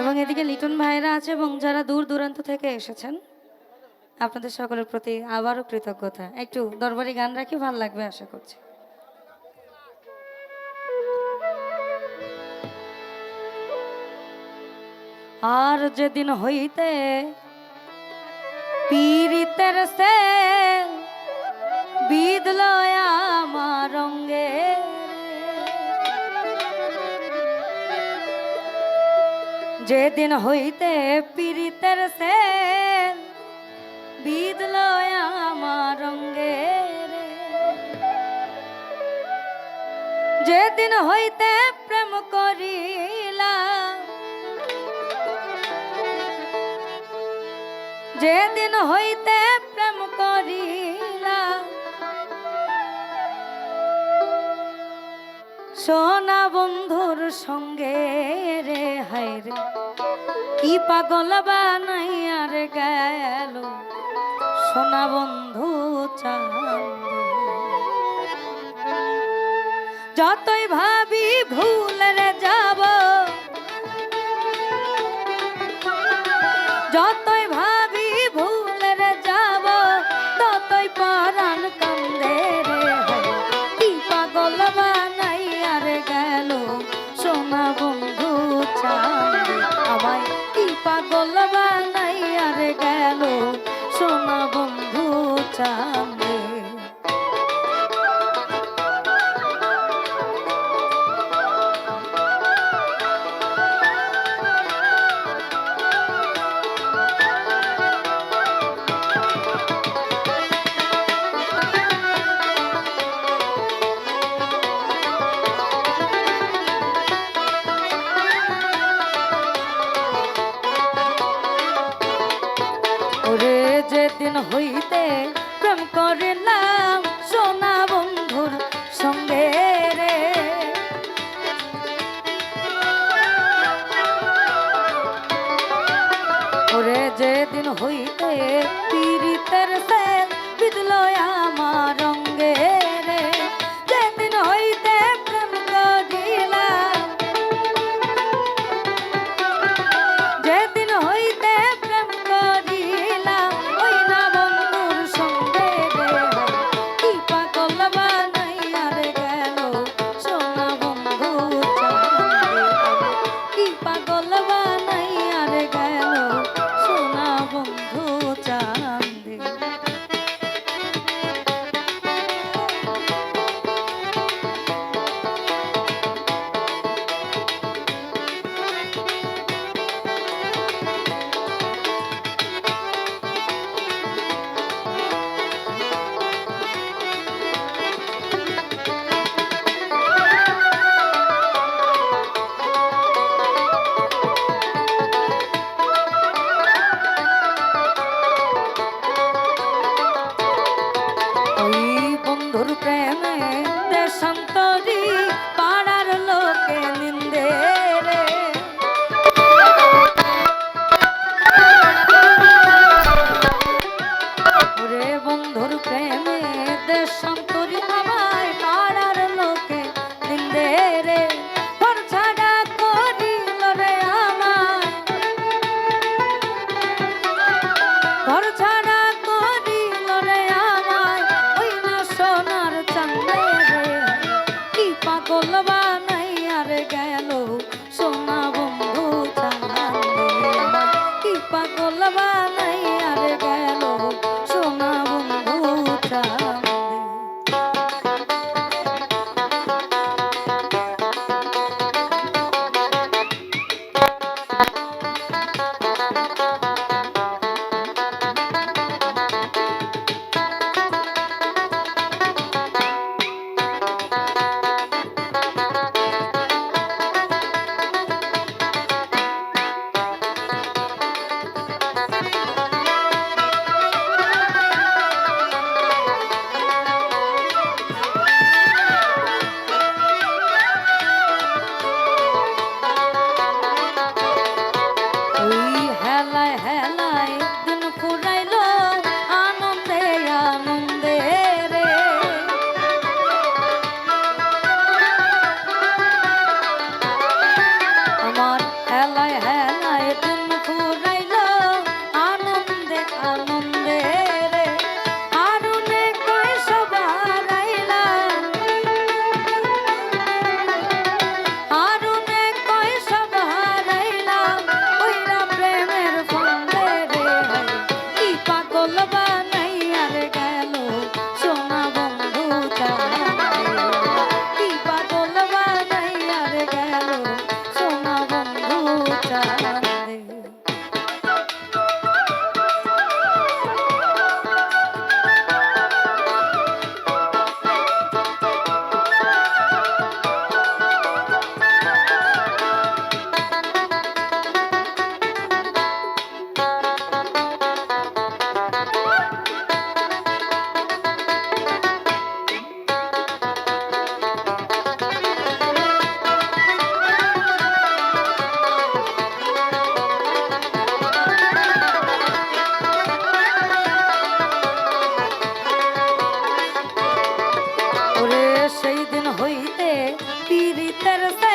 এবং এদিকে লিটন ভাইরা আছে এবং যারা দূর দূরান্ত থেকে এসেছেন, আপনাদের সকলের প্রতি আবারও কৃতজ্ঞতা। একটু দরবারি গান রাখি, ভালো লাগবে আশা করছি। আর যেদিন হইতে পীড়িতের সে বিদল যেদিন হইতে পীড়িতের সে বিদল আমার রঙ্গে। যেদিন হইতে প্রেম করিলাম, যেদিন হইতে প্রেম করিলাম, সোনা বন্ধুর সঙ্গে রে হায় রে কি পাগল বানাইয়ার গেল? সোনা বন্ধু যতই ভাবি ভুলে যাব ওরে যেদিন হইতে প্রেম করিলাম সোনা বন্ধুর সঙ্গে রে। ওরে যেদিন হইতে পীড়িতের সে বিদলয় আমার রঙ্গে বন্ধু तर